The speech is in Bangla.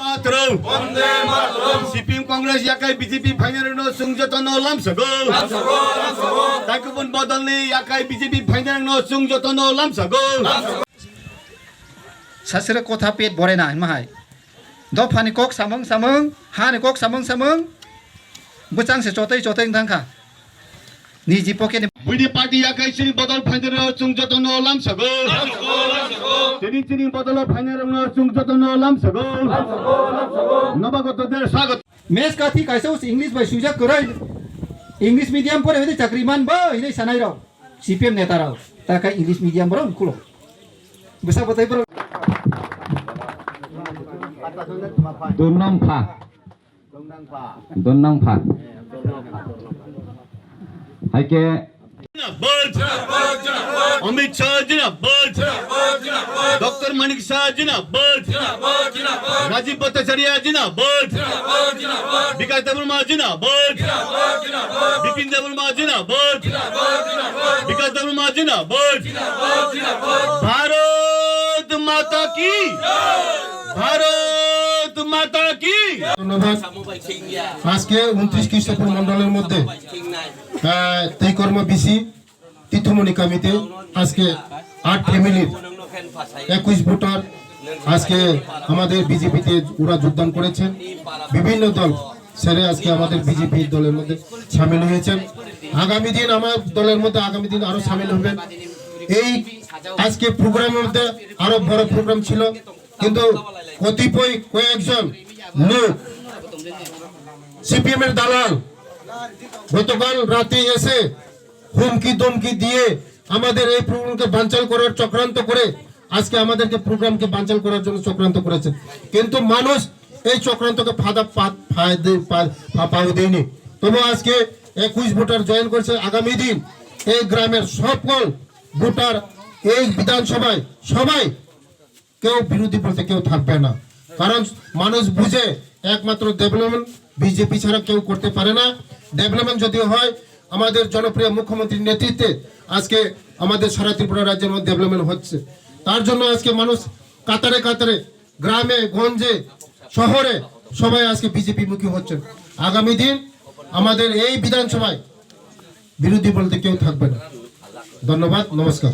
মাতরম। বন্দে মাতরম। সিপিএম কংগ্রেস একাই বিজেপি ফাইনাল সংযত নলাম সগল তাকে কোন বদল নেই একাই বিজেপি ফাইনাল সংযত নলাম সগল সাসরে কথা পেট ভরে না মাহাই। দফানি কক সামং সামং হানি কক সামং সামং। বুচাং সে চতৈ চতৈ থাকা निजी पकेने बुढी पार्टी याकै सिनी बदल फाइनेर चुङ जतो न लाम सगो सिनी सिनी बदल फाइनेर चुङ जतो न लाम सगो नबाको तो स्वागत मेस कथि कैसौस इंग्लिश भाइ सुजक करै इंग्लिश मीडियम पर हेदि चक्रीमान ब हिने सनाइ रहो सीपीएम नेता रहो ताका इंग्लिश मिडियम बरो कुलो बसा बताइ बरो दुनम फा दुर्नम फा दुर्नम फा 할게 जिनाबद अमित शाह जिनाबद डॉक्टर मानिक शाह जिनाबद राजीव भट्टाचार्य जिनाबद विकास देववर्मा जिनाबद बिपिन देववर्मा जिनाबद विकास देववर्मा जिनाबद भारत माता की भारत माता की ধন্যবাদ আজকে উনত্রিশ খ্রিস্টপুর মন্ডলের মধ্যে আহ, তেইকর্ম বিসি তীর্থমণি কামিতে আজকে আট ফ্যামিলির একুশ ভোটার আজকে আমাদের বিজেপিতে ওরা যোগদান করেছেন। বিভিন্ন দল সেরে আজকে আমাদের বিজেপি দলের মধ্যে সামিল হয়েছেন। আগামী দিন আমার দলের মধ্যে আগামী দিন আরও সামিল হবেন। এই আজকে প্রোগ্রামের মধ্যে আরও বড় প্রোগ্রাম ছিল। কিন্তু কতিপয় কয়েকজন লোক সিপিএম এর দালাল গতকাল রাতে এসে হুমকি দমকি দিয়ে আমাদের এই প্রোগ্রামকে বানচাল করার চক্রান্ত করে আজকে আমাদেরকে প্রোগ্রামকে বানচাল করার জন্য চক্রান্ত করেছে। কিন্তু মানুষ এই চক্রান্তকে ফাদা পাও দেয়নি। তবু আজকে একুশ ভোটার জয়েন করেছে। আগামী দিন এই গ্রামের সকল ভোটার এই বিধানসভায় সবাই কেউ বিরোধী পথে কেউ থাকবে না। কারণ মানুষ বুঝে একমাত্র ডেভেলপমেন্ট বিজেপি ছাড়া কেউ করতে পারে না। ডেভেলপমেন্ট যদি হয়, আমাদের জনপ্রিয় মুখ্যমন্ত্রীর নেতৃত্বে আজকে আমাদের সারা ত্রিপুরা রাজ্যের মধ্যে ডেভেলপমেন্ট হচ্ছে। তার জন্য আজকে মানুষ কাতারে কাতারে, গ্রামে, গঞ্জে, শহরে সবাই আজকে বিজেপি মুখী হচ্ছেন। আগামী দিন আমাদের এই বিধানসভায় বিরোধী বলতে কেউ থাকবে না। ধন্যবাদ, নমস্কার।